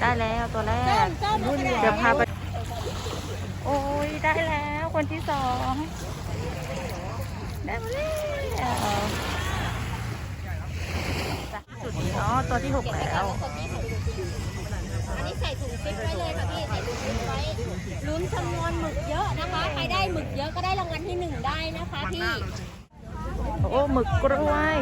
ได้แล้วตัวแรก เดี๋ยวพาไป โอ้ยได้แล้วคนที่สอง ได้มาแล้วสุดอ๋อตัวที่หกแล้ว อันนี้ใส่ถุงฟิตไว้เลยค่ะพี่ ใส่ถุงฟิตไว้ ลุ้นจำนวนหมึกเยอะนะคะ ใครได้หมึกเยอะก็ได้รางวัลที่หนึ่งได้นะคะพี่ โอ้หมึกกล้วย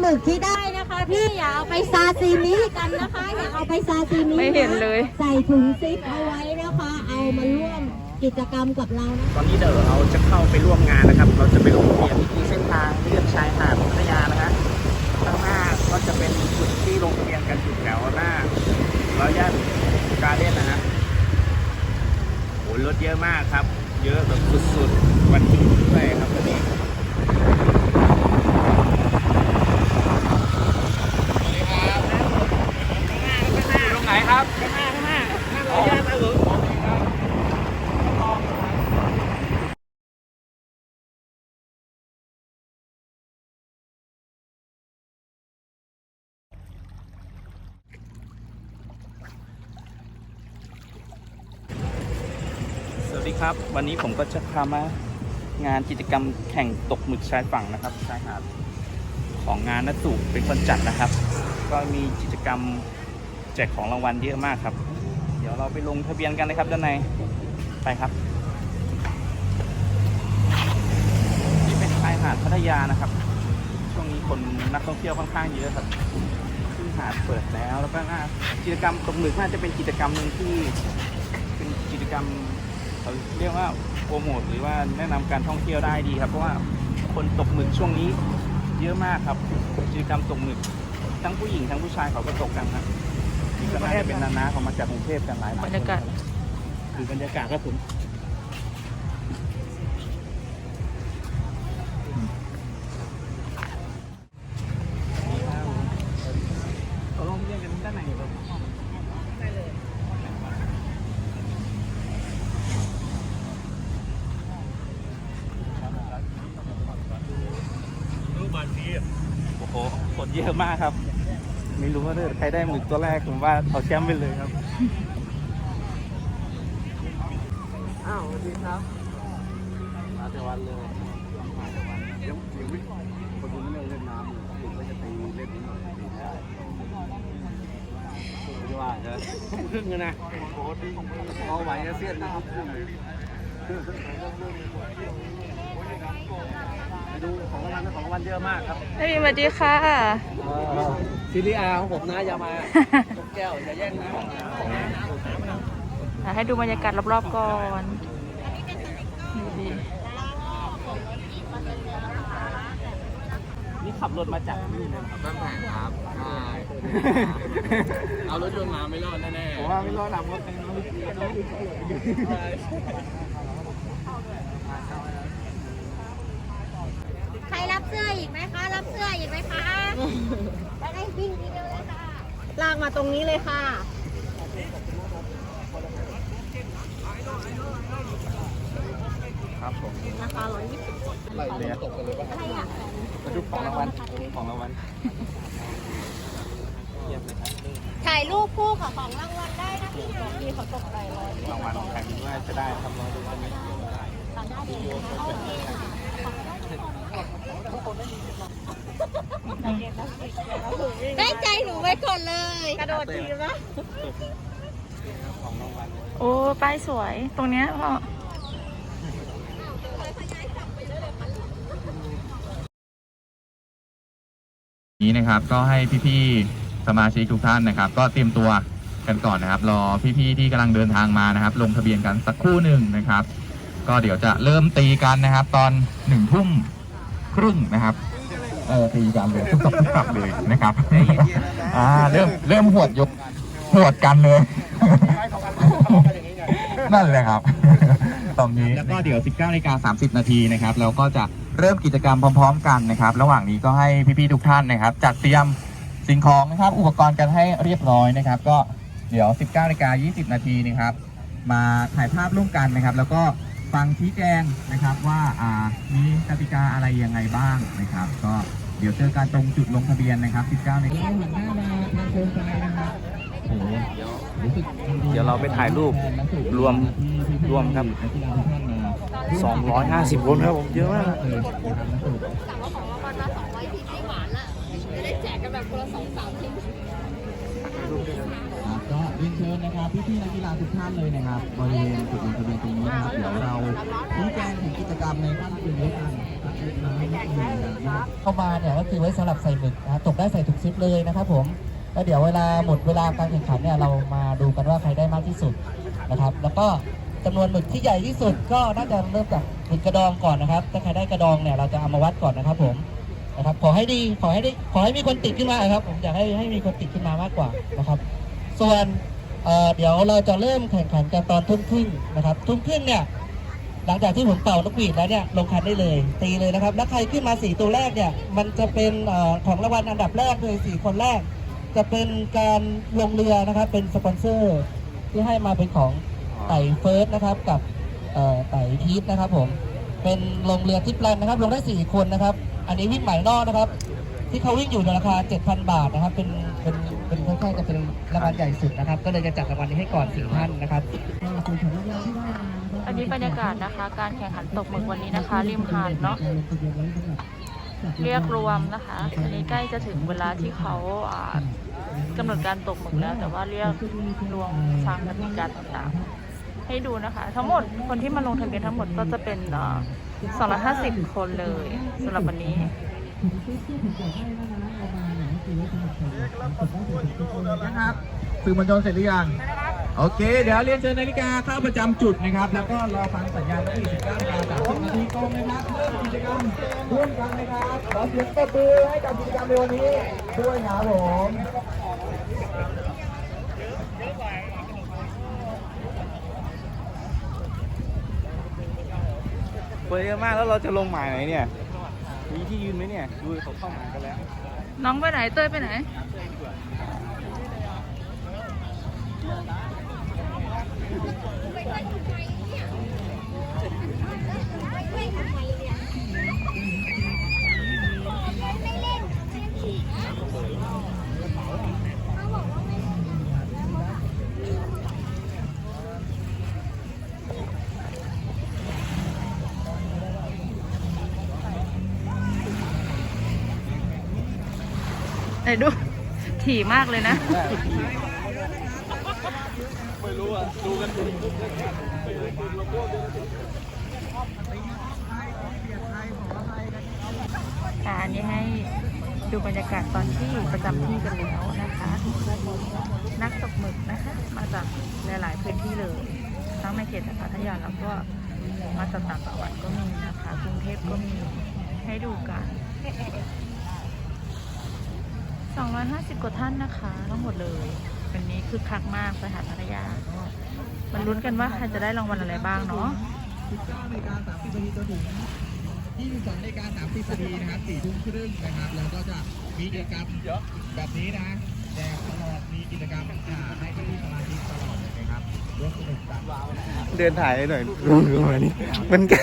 หมึกที่ได้นะคะ พี่อย่าเอาไปซาซิมิกันนะคะอย่าเอาไปซาซิมิไม่เห็นเลย ใส่ถุงซิปเอาไว้นะคะ เอามาร่วมกิจกรรมกับเรานะ ตอนนี้เดี๋ยวเราจะเข้าไปร่วมงานนะครับ เราจะไปลงทะเบียนที่เส้นทางเลียบชายหาดพัทยานะฮะข้างหน้าก็จะเป็นจุดที่ลงทะเบียนกันจุดแถวหน้าร้อยย่านการเล่นนะฮะโอ้รถเยอะมากครับ เยอะแบบสุดๆวันหยุดด้วยครับวันนี้สวัสดีครับอยู่ตรงไหน ครับข้างหน้าข้างหน้าข้างหน้าร้อยย่าหรือสวัสดีครับ วันนี้ผมก็จะพามางานกิจกรรมแข่งตกหมึกชายฝั่งนะครับชายหาดของงานนัสุเป็นคนจัดนะครับ ก็มีกิจกรรม แจกของรางวัลเยอะมากครับ เดี๋ยวเราไปลงทะเบียนกันนะครับด้านในไปครับนี่เป็นชายหาดพัทยานะครับ ช่วงนี้คนนักท่องเที่ยวค่อนข้างเยอะครับซึ่งหาดเปิดแล้วแล้วก็น่ากิจกรรมตกหมึกน่าจะเป็นกิจกรรมหนึ่งที่เป็นกิจกรรมเขาเรียกว่าโปรโมทหรือว่าแนะนำการท่องเที่ยวได้ดีครับเพราะว่าคนตกหมึกช่วงนี้เยอะมากครับกิจกรรมตกหมึกทั้งผู้หญิงทั้งผู้ชายเขาก็ตกกันครับนี่ ก็น่าจะเป็นนานาเขามาจากกรุงเทพกันหลายหลบรรยากาศ คือบรรยากาศครับผมเราลองเรียนกันด้านในเลยโอ้โหคนเยอะมากครับ ครได้หมึกตัวแรกผมว่าเอาแชมป์ไปเลยครับ อ้าวสวัสดีครับ มาแต่วันเลยมาแต่วันเดี๋ยวเดี๋ยววิคนดูไม่เล่นเล่นน้ำอยู่ก็จะตีเล่นนิดหน่อยตีได้ไม่ว่าจะทุ่มครึ่งเลยนะโอ้ดีเอาไหวนะเสี้ยนนะทุ่มครึ่งเลยไปดูของรางวัลนะของรางวัลเยอะมากครับไม่มีสวัสดีค่ะ ซีรีอาของผมนะอยามาตกแก้วอย่าแย่งนะอะให้ดูบรรยากาศรอบๆก่อนดูดินี่ขับรถมาจากนี่นะครับตั้งแต่ครับใช่เอารถยนต์มาไม่รอดแน่ผมว่าไม่รอดหลับรถเป็นน้องลิขิตน้องลิขิตใครรับเสื้ออีกไหมคะ รับเสื้ออีกไหมคะไปได้ วิ่งทีเดียวเลยค่ะ ลากมาตรงนี้เลยค่ะ ครับผมราคาร้อยยี่สิบอะไรเนี่ยอะไรอะมาดูของรางวัลของรางวัลเยี่ยมเลยครับถ่ายรูปคู่กับของรางวัลได้นะพี่นะพี่เขาตกใจร้อยรางวัลของใครคิดว่าจะได้ครับลองดูกันนี้ตามได้เลยนะคะโอเคค่ะได้ ใจหนูไว้ก่อนเลย กระโดดทีนะของรางวัลโอ้ป้ายสวย ตรงเนี้ยพ่อนี้นะครับก็ให้พี่ๆสมาชิกทุกท่านนะครับ ก็เตรียมตัวกันก่อนนะครับ รอพี่ๆที่กำลังเดินทางมานะครับ ลงทะเบียนกันสักครู่หนึ่งนะครับ ก็เดี๋ยวจะเริ่มตีกันนะครับ ตอนหนึ่งทุ่มครึ่งนะครับ เออตีกันเลยทุกสับกลับเลยนะครับอ่าเริ่มเริ่มหวดยกหวดกันเลย นั่นแหละครับตรงนี้แล้วก็เดี๋ยว 19นาฬิกา30 นาทีนะครับ เราก็จะเริ่มกิจกรรมพร้อม ๆ กันนะครับ ระหว่างนี้ก็ให้พี่ๆทุกท่านนะครับ จัดเตรียมสิ่งของนะครับ อุปกรณ์กันให้เรียบร้อยนะครับ ก็เดี๋ยว 19นาฬิกา20 นาทีนะครับ มาถ่ายภาพร่วมกันนะครับ แล้วก็ฟังชี้แจงนะครับว่าอ่ามีกติกาอะไรยังไงบ้างนะครับ ก็ เดี๋ยวเจอกันตรงจุดลงทะเบียนนะครับ 19ในหันหน้ามาทางโคมไฟนะครับโอ้โหรู้สึกเดี๋ยวเราไปถ่ายรูปรวมรวมครับ 250 คนครับผมเยอะมากเลยนะครับนักสูตรสั่งว่าของรางวัลมา200ชิ้นไม่หวานละจะได้แจกกันแบบคนละสองสามชิ้นครับก็เรียนเชิญนะครับพี่ๆนักกีฬาทุกท่านเลยนะครับบริเวณจุดลงทะเบียนตรงนี้นะครับเดี๋ยวเราชี้แจงถึงกิจกรรมในค่ำคืนนี้กันเล็กน้อยนิดหนึงนะครับ เข้ามาเนี่ยก็คือไว้สำหรับใส่หมึกนะตกได้ใส่ทุกซิปเลยนะครับผมแล้วเดี๋ยวเวลาหมดเวลาการแข่งขันเนี่ยเรามาดูกันว่าใครได้มากที่สุดนะครับ แล้วก็จำนวนหมึกที่ใหญ่ที่สุดก็น่าจะเริ่มจากหมึกกระดองก่อนนะครับ ถ้าใครได้กระดองเนี่ยเราจะเอามาวัดก่อนนะครับ ผมนะครับ ขอให้ดีขอให้ได้ขอให้มีคนติดขึ้นมาครับ ผมอยากให้ให้มีคนติดขึ้นมามากกว่านะครับ ส่วนเอ่อเดี๋ยวเราจะเริ่มแข่งขันกันตอนทุ่มครึ่งนะครับทุ่มครึ่งเนี่ย หลังจากที่ผมเป่านกหวีดแล้วเนี่ยลงคันได้เลย ตีเลยนะครับ แล้วใครขึ้นมาสี่ตัวแรกเนี่ยมันจะเป็นอของรางวัลอันดับแรกเลยสี่คนแรก จะเป็นการลงเรือนะครับ เป็นสปอนเซอร์ที่ให้มาเป็นของไต่เฟิร์สนะครับกับไต่ทีฟนะครับผมเป็นลงเรือทิปแลนนะครับ ลงได้สี่คนนะครับ อันนี้วิ่งใหม่นอกนะครับ ที่เขาวิ่งอยู่ในราคา 7,000 บาทนะครับ เป็นเป็นเป็นค่อนข้างจะเป็นรางวัลใหญ่สุดนะครับ ก็เลยจะจัดรางวัลนี้ให้ก่อน4ท่านนะครับ อันนี้บรรยากาศนะคะ การแข่งขันตกหมึกวันนี้นะคะ ริมหาดเนาะเรียกรวมนะคะอันนี้ใกล้จะถึงเวลาที่เขาอ่ากำหนดการตกหมึกแล้ว แต่ว่าเรียกรวมฟังกติกาต่างๆ ให้ดูนะคะ ทั้งหมดคนที่มาลงทะเบียนทั้งหมดก็จะเป็นเอ่อ250 คนเลยสำหรับวันนี้นะครับสื่อมวลชนเสร็จหรือยัง โอเค เดี๋ยวเรียนเชิญนาฬิกาเข้าประจำจุดนะครับ แล้วก็รอฟังสัญญาณที่19นาฬิกา30นาทีตรงนะครับเริ่มกิจกรรมร่วมกันนะครับขอเสียงปรบมือให้กับกิจกรรมในวันนี้ด้วยครับผมคนเยอะมากแล้วเราจะลงหมายไหนเนี่ย มีที่ยืนไหมเนี่ย ดูเขาเข้าหมายกันแล้ว น้องไปไหนเต้ยไปไหน ไหนดู ถี่มากเลยนะ ไม่รู้อะดูกันดูค่ะอันนี้ให้ดูบรรยากาศตอนที่ประจำที่กันแล้วนะคะ นักตกหมึกนะคะ มาจากหลาย ๆ พื้นที่เลย ทั้งในเขตพัทยาแล้วก็มาจากต่างจังหวัดก็มีนะคะ กรุงเทพก็มีให้ดูกัน250 กว่าท่านนะคะ ทั้งหมดเลย วันนี้คึกคักมากสถานพัทยา มันลุ้นกันว่าใครจะได้รางวัลอะไรบ้างเนาะ19นาฬิกา30นาทีจนถึง22นาฬิกา30นาทีนะครับ4ทุ่มครึ่งนะครับ แล้วก็จะมีกิจกรรมแบบนี้นะแจกตลอด มีกิจกรรมอ่าให้พี่ๆสมาชิกตลอดเลยนะครับร่วมสนุกกันเดินถ่ายหน่อยดูดูมานี่มันแก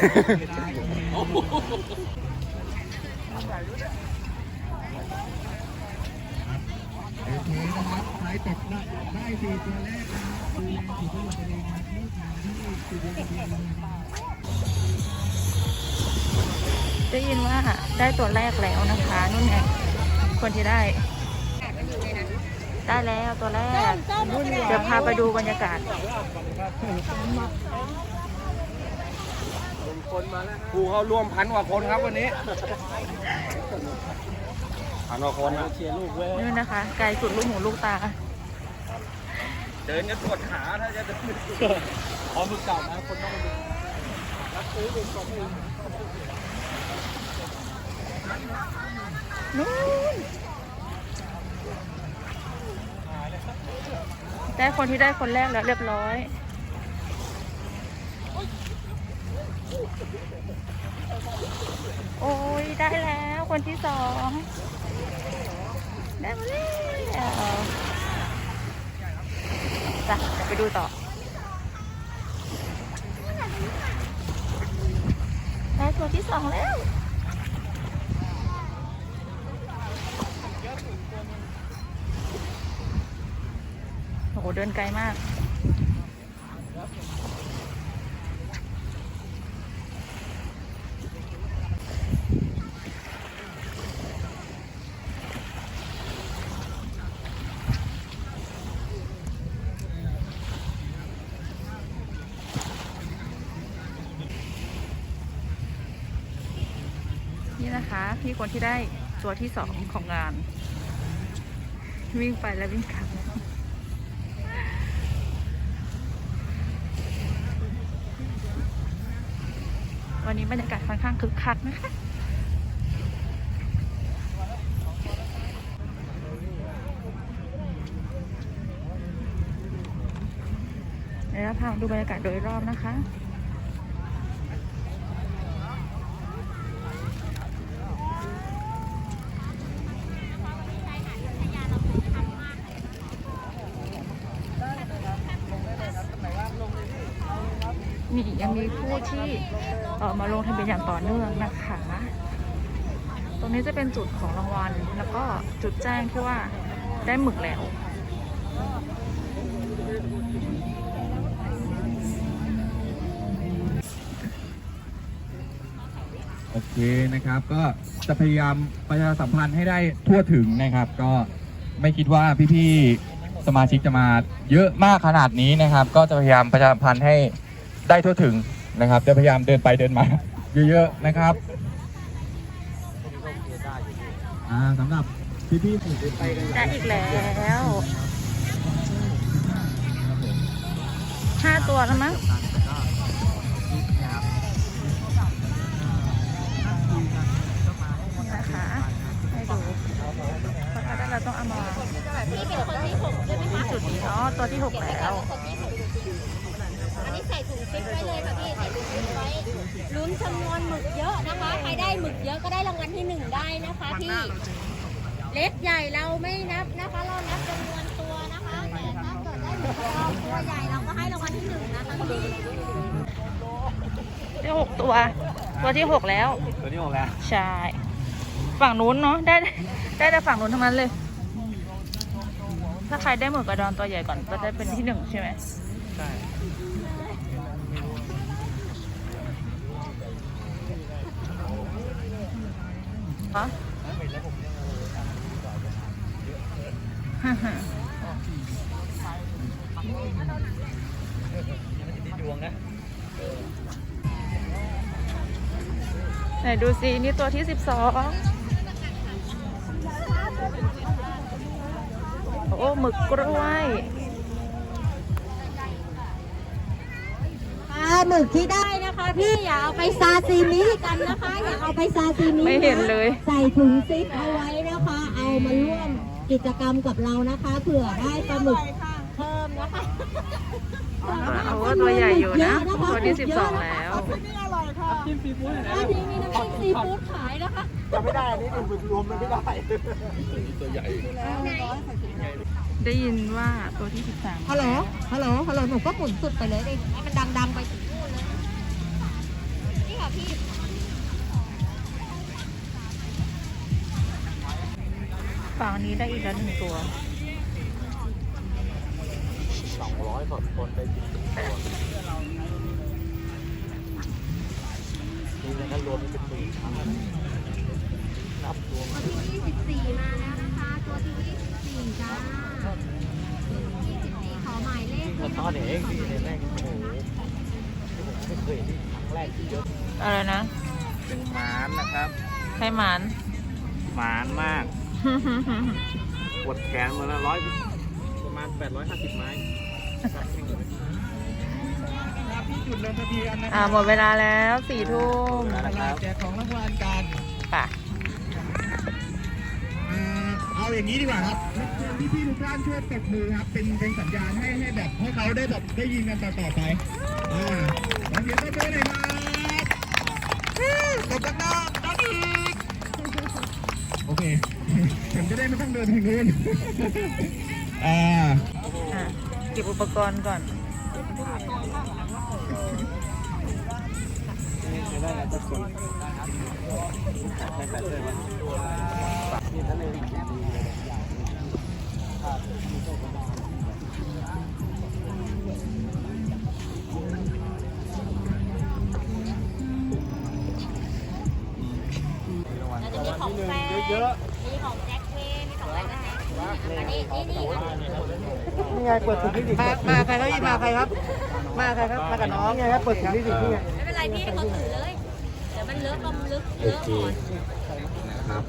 เนะครับใครตกได้ได้สี่ตัวแรกนะครับดูแลสี่ตัวตัวเองนะครับรีบมาที่จุดลงทะเบียนเลยนะครับได้ยินว่าได้ตัวแรกแล้วนะคะนุ่นไงคนที่ได้ ได้แล้วตัวแรกเดี๋ยวพาไปดูบรรยากาศครูเขาร่วมพันกว่าคนครับวันนี้ พันกว่าคนนะเชียร์ลูกเว้ยนี่นะคะ ไกลสุดลูกหูลูกตา เดินกันปวดขาถ้าจะเดินพอมือเก่านะคนต้องมาดูนู่นได้คนที่ได้คนแรกแล้วเรียบร้อยโอ้ยได้แล้วคนที่สอง ได้มาแล้วจ้ะเดี๋ยวไปดูต่อได้ตัวที่สองแล้วโอ้โหเดินไกลมาก นะคะ พี่คนที่ได้ตัวที่สองของงาน วิ่งไปแล้ววิ่งกลับวันนี้บรรยากาศค่อนข้างคึกคักนะคะเดี๋ยวเราพาดูบรรยากาศโดยรอบนะคะ มียังมีผู้ ที่เออมาลงทะเบียนอย่างต่อเนื่องนะคะ ตรงนี้จะเป็นจุดของรางวัล แล้วก็จุดแจ้งที่ว่าได้หมึกแล้วโอเคนะครับก็จะพยายามประชาสัมพันธ์ให้ได้ทั่วถึงนะครับ ก็ไม่คิดว่าพี่ๆสมาชิกจะมาเยอะมากขนาดนี้นะครับ ก็จะพยายามประชาสัมพันธ์ให้ได้ทั่วถึง นะครับจะพยายามเดินไปเดินมา เยอะๆนะครับอ่าสำหรับพี่ๆได้อีกแล้วห้าตัวแล้วมั้งนะคะให้ดูเพราะถ้าได้เราต้องเอามาพี่เป็นคนที่หกใช่ไหมคะจุดนี้อ๋อตัวที่หกแล้ว นนี้ใส่ถุงซิปไว้เลยค่ะพี่ใส่ถุงซิปไว้ลุ้นจำนวนหมึกเยอะนะคะ ใครได้หมึกเยอะก็ได้รางวัลที่หนึ่งได้นะคะพี่ เล็กใหญ่เราไม่นับนะคะ เรานับจำนวนตัวนะคะ แต่ถ้าเกิดได้หมึกเราตัวใหญ่เราก็ให้รางวัลที่หนึ่งนะคะพี่ได้หกตัว ตัวที่หกแล้ว ตัวนี้หมดแล้ว ใช่ ฝั่งนู้นเนาะได้ได้แต่ฝั่งนู้นทั้งนั้นเลย ถ้าใครได้หมึกกระดอนตัวใหญ่ก่อนก็ได้เป็นที่หนึ่งใช่ไหม ใช่ คะฮ่าฮ่าไหนดูสินี่ตัวที่สิบสองโอ้หมึกกล้วย หมึกที่ได้นะคะ พี่อย่าเอาไปซาซิมิกันนะคะ อย่าเอาไปซาซิมิไม่เห็นเลยใส่ถุงซิปเอาไว้นะคะ เอามาร่วมกิจกรรมกับเรานะคะเผื่อได้ปลาหมึกเพิ่มนะคะเอาว่าตัวใหญ่อยู่นะตัวที่สิบสองแล้วอันนี้มีน้ำจิ้มซีฟู้ดขายนะคะ จะไม่ได้ อันนี้ดูรวมมันไม่ได้ ได้ยินว่าตัวที่สิบสามฮัลโหล ฮัลโหล ฮัลโหล หนูก็หมุนสุดไปเลยดิให้มันดัง ๆ ไปถึ ฝั่งนี้ได้อีกแล้วหนึ่งตัวสองร้อยกว่าคนได้กินตัวนี่นะครับรวมเป็นหมื่นนับรวมตัวที่24มาแล้วนะคะ ตัวที่24จ้า24ขอหมายเลขแล้วตอนเองพี่เนี่ยแม่งโอ้โหที่ผมไม่เคยเห็นนี่ครั้งแรกที่เยอะอะไรนะ เป็นหมานนะครับใครหมาน หมานมาก ปวดแขนมาแล้วร้อยประมาณ 850 ไม้ครับแข่งเลยพี่จุดลงทะเบียนนะอ่าหมดเวลาแล้วสี่ทุ่มนะครับแจกของรางวัลกันป่ะอ่าเอาอย่างนี้ดีกว่าครับพี่พี่ๆทุกท่านช่วยตบมือครับ เป็นเป็นสัญญาณให้ให้แบบให้เขาได้แบบได้ยินกันต่อต่อไป อ่าแล้วเดี๋ยวก็เจอเลย มันต้องเดินทางนู้นอ่าอะเก็บอุปกรณ์ก่อน จะมีของแฟนเยอะ นนี้นี่นี่นี่ไงเปิดถุงนี่ดิมามาใครครับพี่มาใครครับ มาใครครับ มากับน้องไงครับ เปิดถุงนี่ดินี่ไงไม่เป็นไรพี่ให้เขาถือเลย เดี๋ยวมันเลอะกำลึกเลโออะเคก่อนนะครับ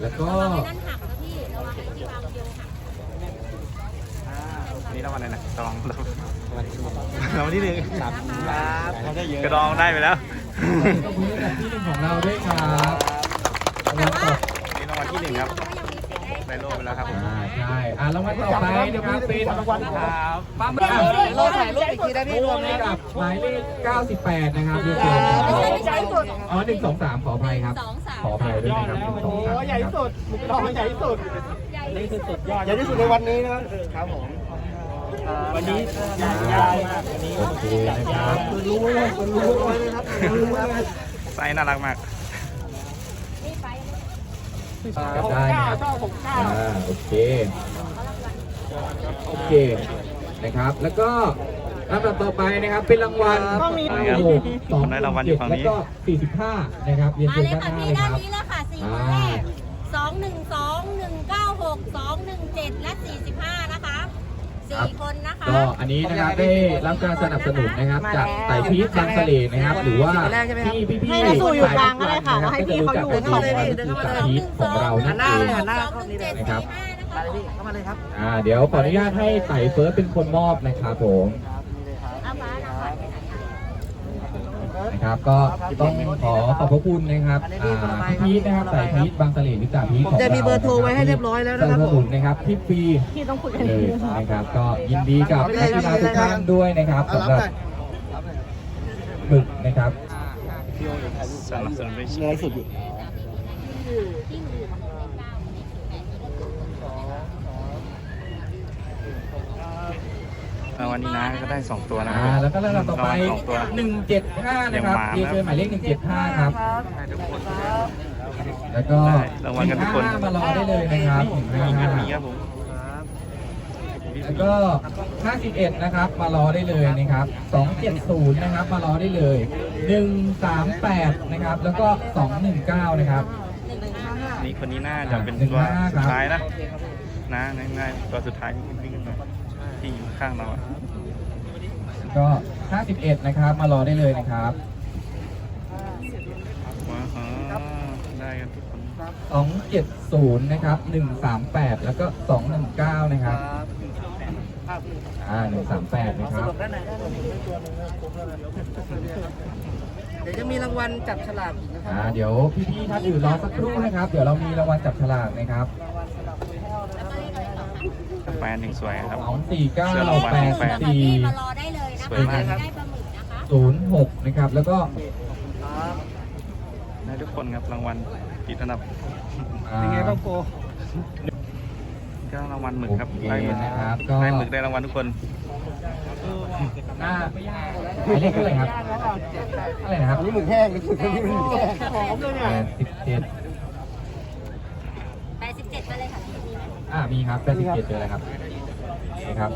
แล้วก็ระวังไอ้นั่นหักนะพี่ระวังไอ้ที่วางโยหักนี่รางวัลอะไรนะกระดองรางวัลที่หนึ่งครับเขาได้เยอะกระดองได้ไปแล้วก็มือแบบที่หนึ่งของเราด้วยครับรางวัลต่อนี่รางวัลที่หนึ่งครับก็ยังมีสิทธิ์ ได้ได้โล่ไปแล้วครับผมอ่าใช่อ่ารางวัลต่อไปนะครับเป็นครับปั๊มอะเราถ่ายรูปอีกทีนะพี่รวมให้นะกับหมายเลข98 นะครับเรียนเชิญครับอ๋อ1 2 3 ขออภัยครับสองสามขออภัยด้วยนะครับ1โอ้2 3ใหญ่ที่สุดมุกดองใหญ่ที่สุดใหญ่ที่สุดใหญ่ที่สุดในวันนี้นะครับครับผมวันนี้ใหญ่ใหญ่มากวันนี้โอเคนะครับคุณรู้เลยคุณรู้เลยนะครับคุณรู้เลยไส้น่ารักมากนี่ไป จับได้นะครับอ่าโอเค โอเค นะครับ แล้วก็ลำดับต่อไปนะครับ เป็นรางวัลครับโอ้โหสองได้รางวัลอยู่ฝั่งนี้ แล้วก็45นะครับเรียนมาเชิญเลยด้านหค่ะน้าพี่เลยด้าคนรับ นี้แล้วค่ะสี่คนแรกสองหนึ่งสองหนึ่งเก้าหกสองหนึ่งเจ็ดและสี่สิบห้า นะคะสี่คนนะคะก็อันนี้นะครับได้รับการสนับสนุนนะครับจากไต่พีทบางสะเลนะครับ หรือว่าที่พี่พี่ให้กระสุนอยู่กลางก็ได้ค่ะสายทุกวันนะครับก็จะรู้จักกันดีว่าก็คือไต่พีทของเรานั่นเองหันหน้าสองหนึ่งเจ็ดนะครับสี่ห้านะคะเข้ามาเลยครับ อ่าเดี๋ยวขออนุญาตให้ไต่เฟิร์สเป็นคนมอบนะครับผม เอาฟ้าเอาฟ้าไปไหนอะ นะครับ ก็ต้องขอขอบพระคุณนะครับอ่าพี่พีทนะครับไต่พีทบางสะเลหรือจ่าพีทของผมเราจะมีเบอร์โทรไว้ให้เรียบร้อยแล้วนะครับสนับสนุนนะครับที่ฟรีเลยนะครับ ก็ยินดีกับนักกีฬาทุกท่านด้วยนะครับสำหรับหมึกนะครับสนับสนุนด้วยเงยสุดอยู่ที่มือของเลขเก้าเลขแปดเลขศูนย์ ราง วัลนี้นะก็ได้สองตัวนะคอ่ารับแล้วก็ลำดับต่อไป รางวัลสองตัว 175 นะครับเดี๋เรียยนวมาเชิญหมายเลข 175 ครับได้ทุกคนแล้วก็ได้รางวัลกันทุกคน 155มารอได้เลยนะครับมีเงินมีครับ155ผมแล้วก็ 51 นะครับ มารอได้เลยนะครับ 270 นะครับ มารอได้เลย 138 นะครับ แล้วก็ 219 นะครับ นี่คนนี้น่าจะเป็นหนึ่งตัวห้าสุครัดบท้ายนะนะง่ายๆตัวสุดท้ายที่วิ่งกันมาที่อยู่ ข้างเราอะก็ 51 นะครับ มารอได้เลยนะครับ ว้าวได้กันทุกคน270 นะครับ 138 แล้วก็ 219 นะครับ อ่า 138 นะครับเดี๋ยวจะมีรางวัลจับฉลากอีกนะครัอ่า บ เดี๋ยวพี่ๆท่านอื่นรอสักครู่นะครับ เดี๋ยวเรามีรางวัลจับฉลากนะครับ แฟนหนึ่งสวยครับ249เสื้อรางวัลแปดแปดมารอได้เลยนะสวคะยมาก ได้ปลาหมึกนะคะ86นะครับ แล้วก็ได้ทุกคนครับรางวัลติดอันดับอ่า ยังไงบ้างโก ก็รางวัลหมึกครับโอเคได้หมึกนะครับก็ ได้หมึกได้รางวัลทุกคน หน้าหมายเลขเท่าไหร่ครับเท่าไหร่นะครับอันนี้หมึกแห้งนี่คืออันนี้มันหมึกแห้งหอมเลยเนี่ย87 แปดสิบเจ็ดมาเลยค่ะพี่ มีไหมอ่ามีครับ87เจออะไรครับนะครับ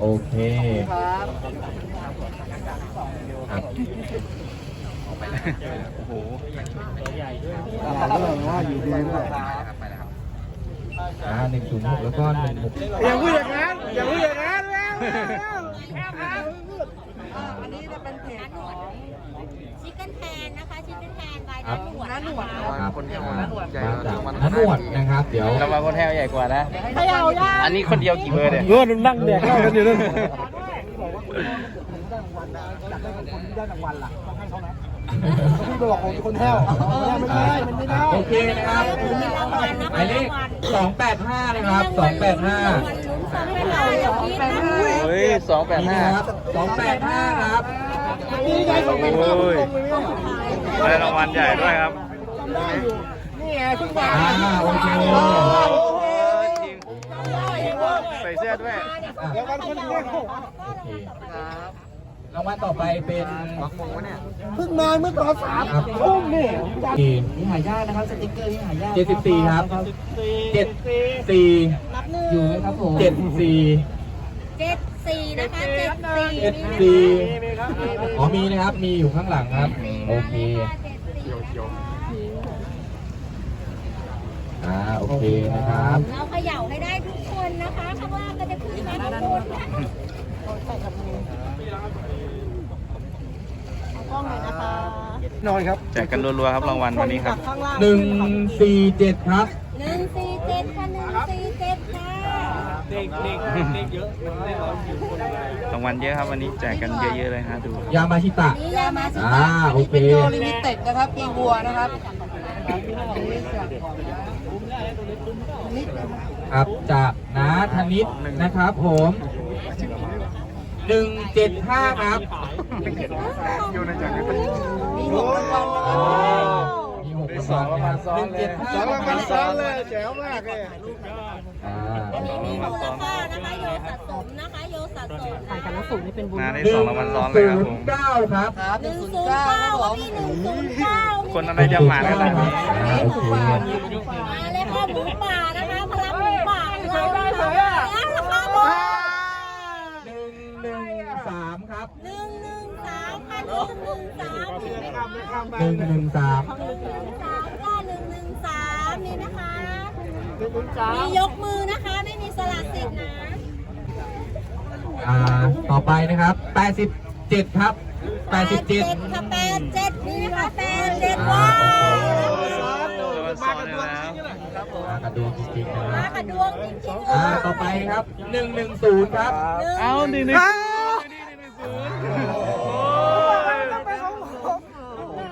โอเคครับครับโอ้โหตลาดด้วยว่าอยู่ดีด้วยอ่า106แล้วก็16อย่าพูดอย่างนั้น อย่าพูดอย่างนั้นแล้ว อันนี้จะเป็นเพจน้าหนวดชิคเก้นแทนนะคะชิคเก้นแทนใบครัน้าบหนวดนะคะครับอ่ามาจากน้ำหนวดนะครับ เดี๋ยวรางวัลคนแท้ใหญ่กว่านะไม่เอาย่าอันนี้คนเดียวกี่เบอร์เนี่ยเงื่อนนั่งแดกกันอยู่นั่นพี่บอกผมเป็นคนแห้วไม่ได้มันไม่ได้โอเคนะครับมีรางวัลนะคะหมายเลข285นะครับ285รางวัลลุ้นสองแปดห้าอย่าพีดนะ เฮ้ยสองแปดนี่ห้านะครับ285ครับนี่ไงผมเป็นคนตรงเลยได้รางวัลใหญ่ด้วยครับนี่ไงทุกบาทอ่าโอเคจริงใส่เสื้อด้วยอะเดี๋ยววันคนนี้โอเค รางวัลต่อไปเป็นเพิ่งมาเมื่อตอนสามทุ่มนี่โอเคนี่หายากนะครับสติ๊กเกอร์นี่หายาก74ครับ74อยู่ไหมครับผม74เจ็ดสี่นะคะเจ็ดสี่74อ๋อมีนะครับ มีอยู่ข้างหลังครับ โอเคเจ็ดสี่เคนะครับ เราเขย่าให้ได้ทุกคนนะคะ ข้างล่างก็จะขึ้นมาข้างบนนะคะ กล้องเลยนะคะนอนครับแจกกันรัวๆครับรางวัลวันนี้ครับ หนึ่งสี่เจ็ดครับหนึ่งสี่เจ็ดค่ะหนึ่งสี่เจ็ดค่ะรางวัลเยอะครับวันนี้แจกกันเยอะๆเลยฮะดูยามาชิตะนี่ยามาสิอ่าโอเคโยลิมิเต็ดนะครับปีวัวนะครับครับจากนาธนิตนะครับผม หนึ่งเจ็ดห้าครับมีหกรางวัลนะคอ๋รัอบมีหกรางวัลนะครับหนึ่งเจ็ดห้าสองรางวัลซ้อนเลยแจ๋วมากเลยอ่าอันนี้มีมูลค่านะคะโยสะสมนะคะโยสะสมนะคะมาได้หนึ่สองรางวัลซ้อนเลยครับผมเก้าครับครับหหนึ่นึ่งงศูศูนนย์ย์เก้าเก้าครับผมพี่หนึ่งศูนย์เก้าคนอะไรจะมาขนาดนี้อ่าโอเคมาเลยค่ะหมูป่านะคะพลังหมูป่าของเรานะคะแล้วราคาบอหนึ่งหนึ่ง สามครับหนึ่งหนึ่งสามค่ะหนึ่งหนึ่งสามหนึ่งหนึ่งสามหนึ่งหนึ่งสามค่ะหนึ่งหนึ่งสามนี่นะคะมียกมือนะคะ ไม่มีสลัดสิทธิ์นะอ่าต่อไปนะครับแปดสิบเจ็ดครับแปดสิบเจ็ดค่ะแปดเจ็ดนี่นะคะแปดเจ็ดอ่าว้าวโอเครางวัลซ้อนเลยแล้วมากระดูกจริงๆนะคมารับกระดวงจริงๆอ่าต่อไปครับหนึ่งหนึ่งศูนย์ครับเอาดีหนึ่ง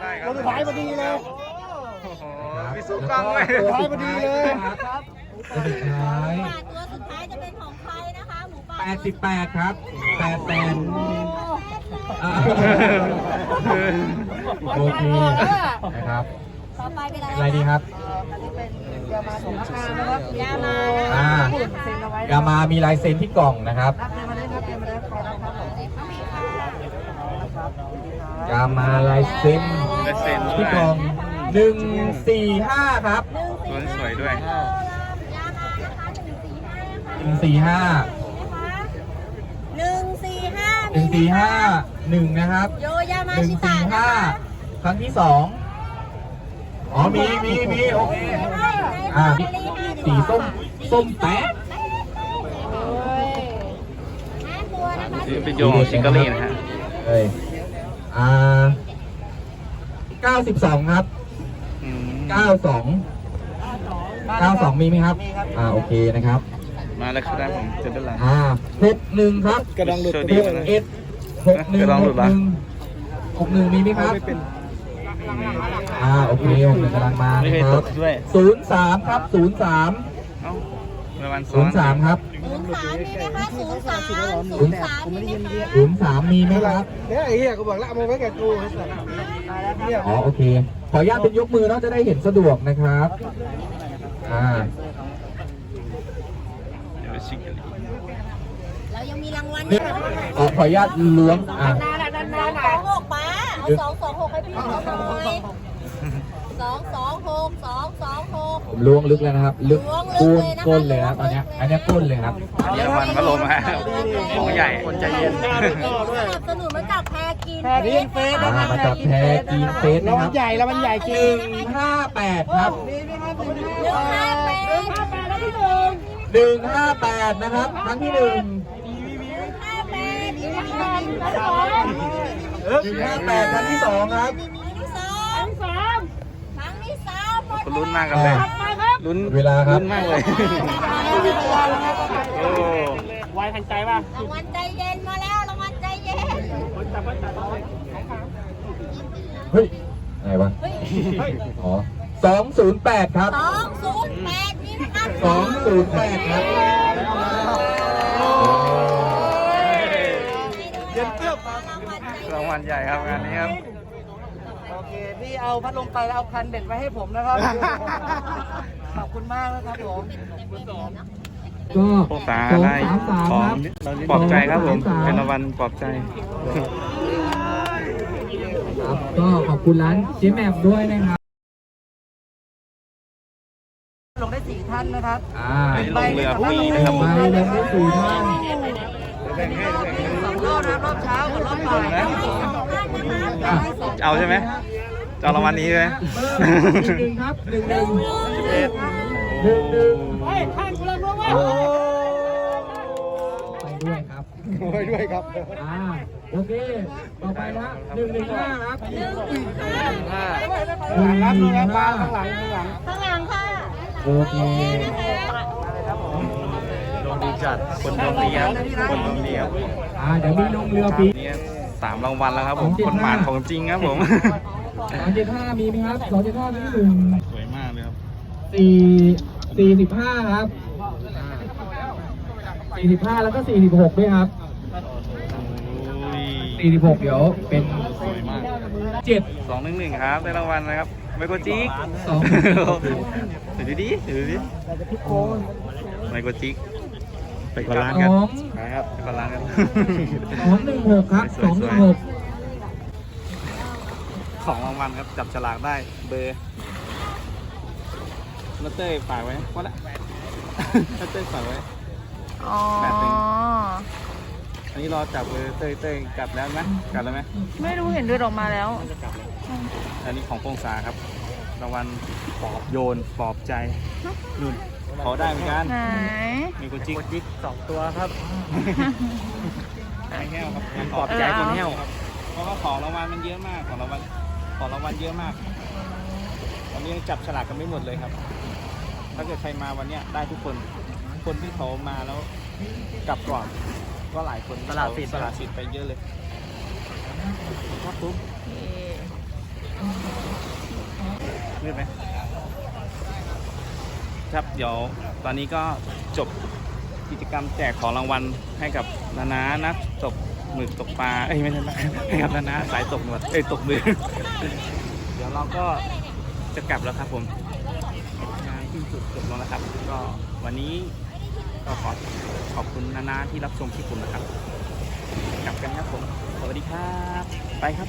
ได้ครั เราบสุดท้ายพอดีเลยมีสู้กล้องเลยตัวท้ายพอดีเลยครับตัวสุดท้าย ตัวสุดท้ายจะเป็นของใครนะคะหมูป่าแปดสิบแปดครับแปดแปดอ่าโอเคนะครับ ต่อไปเป็นอะไรอะไรดีครับ ยามาสองราคานะครับยามาอ่าเซ็นเอาไว้ยามามีลายเซ็นที่กล่องนะครับรับเงินมาเลยครับเงินมาเลยขอรับครับผมยามาลายเซ็น ได้เซ็นด้วที่ยกล่องหนึ่งสี่ห้าครับตัวสวยด้วยยามานะคะหนึ่งสี่ห้าค่ะหนึ่งสี่ห้าหนึ่งสี่ห้าหนึ่งสี่ห้าหนึ่งนะครับโยยามาหนึ่งชิตะสี่นะห้าคะครั้งที่สองอ๋อมีมีมีโอเคอ่าสีส้มส้มแป๊ะห้าตัวนะคะนี่เป็นโยงของชิงเกอรี่นะฮะเอ้ยอ่า เก้าสิบสองครับอืมเก้าสองเก้าสองมีไหมครับ อ่า โอเคนะครับ มาแล้วครับผมจะเป็นไรอ่าหกหนึ่งครับ กระดองหลุดโชไปดีด้วยนะเอ็ดหกหนึ่งกระดองหหลุกดหละนึ่งหกหนึ่งมีไหมครับไม่เป็นอ่า โอเคหกหนึ่งกำลังมาไม่นะเคยคตรับ กด้วยศูนย์สามครับศูนย์สามเอ้า ระวันซ้ศูอนย์สามครับศูนย์สามมีไหมคะศูนย์สามศูนย์สามมีไหมคะศูนย์สามมีไหมครับ เนี่ยไอ้เหี้ยกูบอกแล้วเอามาไว้กับกูไอ้สัสเหี้ยอ๋อโอเค ขออนุญาตเป็นยกมือเนาะจะได้เห็นสะดวกนะครับ อ่า เดี๋ยวชิงเกอรี่เรายังมีรางวัลอนี่ยู่ขอขออนุญาตล้วง อ่าสองสองหกป้าเอาสองสองหกให้พี่เขาหน่อย สองสองหกสองสองหก ผมล้วงลึกแล้วนะครับ ลึกล้วงลึก้กนเลยนะคะ ก้นเลยครับตอนเนี้ยล้วงลึกเลยอันเนี้ยก้นเลยครับ อันนี้รางวัลพัดลมฮะของใหญ่คนใจเย็น สนับสนุนมาจากแพรกินแพรกินเฟสอ่ามาจากแพรกีนเฟสรางนะควัรัลบใหญ่รางวัลใหญ่จหริงนึ่งห้าแปดครับหนึ่งห้าแปดแล้วที่หนึ่งหนึ่งห้าแปดนะครับ ครั้งที่หนึ่งห้าแปดนี่นะคะหนึ่งสองหนึ่งห้าแปดครั้งที่สองครับ ที่สองสามครั้งที่สามหมด คนลุ้นมากกันเลย ลุ้นเวลาครับ ลุ้นมากเลย โอ้วายทันใจป่ะรางวัลใจเย็นมาแล้วรางวัลใจเย็นเฮ้ยอะไรวะอ๋อสองศูนย์แปดครับสองศูนย์แปดนี่นะคะสองศูนย์แปดครับเย็นเตื้อรางวัลใหญ่ครับงานนี้ครับโอ เคพี่เอาพัดลมไปแล้วเอาคันเด็ดไว้ให้ผมนะครับ ขอบคุณมากนะครับผมก็พวกสาสองได้สามสามขอคงรับปลอบใจครับผมสองสามเป็นรางวัลปลอบใจ ครับก็ขอบคุณร้านเจ๊แหม่มด้วยนะครับ ลงได้สี่ท่านนะครับอ่าลงเรือฟรีนะครับไปเลยได้สี่ท่านสองรอบนะครับรอบเช้ากับรอบบ่ายนะครับผมอะเอาใช่ไหม จะเอารางวัลนี้ใช่ไหมหนึ่งครับหนึ่งหนึ่งโอ้หนึ่งหนึ่งเฮ้ยข้างกูล้วด้วยไปด้วยครับไปด้วยครับอ่าโอเคต่อไปนะหนึ่งหนึ่งห้าครับหนึ่งหนึ่งห้าครับดูครับปลาข้างหลังข้างหลังข้างหลังค่ะโอเคดวงดีจัดคนดวงดีครับคนดวงดีครับอ่าเดี๋ยวมีลงเรือปีนี่สามรางวัลแล้วครับผมคนหมานของจริงครับผม สองเจ็ดห้ามีไหมครับสองเจ็ดห้ามีหนึ่งสวยมากเลยครับสี่สี่สิบห้าครับสี่สิบห้าแล้วก็สี่สิบหกด้วยครับโอ้ยสี่สิบหกเดี๋ยวเป็นสวยมากเจ็ดสองหนึ่งหนึ่งครับได้รางวัลนะครับไมโครจิกสองเดี๋ยวดูดิเดี๋ยวดูดิไมโครจิกไปกดร้านสกันองนะครับไปกดร้านกันสองหนึ่งหกครับสสวอยงๆหนึ่งหก ของรางวัลครับจับฉลากได้เบอร์แล้วเต้ยฝากไว้ว่าละแล้วเต้ยฝากไว้ อ๋อ แบบหนึ่ง อันนี้รอจับเบอร์เต้ยเต้ยกลับแล้วไหมกลับแล้วไหมไม่รู้เห็นเดินออกมาแล้วอันนี้ของโปงษาครับรางวัลปลอบโยนปลอบใจนุ่นขอได้เหมือนกันไหน มีกุจิกจิกสองตัวครับไม่แห้วครับยังปลอบใจคนแห้วครับเพราะว่าของรางวัลมันเยอะมากของรางวัล ของรางวัลเยอะมากตอนนี้ยังจับฉลากกันไม่หมดเลยครับ ถ้าเกิดใครมาวันเนี้ยได้ทุกคน คนที่เขามาแล้วกลับก่อน ก็หลายคนสละสิทธิ์สละสิทธิ์ไปเยอะเลยครับปุ๊บโอเคมืดไหมครับเดี๋ยวตอนนี้ก็จบกิจกรรมแจกของรางวัลให้กับนานานักตก หมึกตกปลาเอ้ยไม่ใช่นะให้กับนานาสายตกหนวดเอ้ยตกมือ เดี๋ยวเราก็จะกลับแล้วครับผมงานที่สุดจบลงแล้วครับ ก็วันนี้ก็ขอขอบคุณนานาที่รับชมคลิปผมนะครับ กลับกันครับผม สวัสดีครับ ไปครับ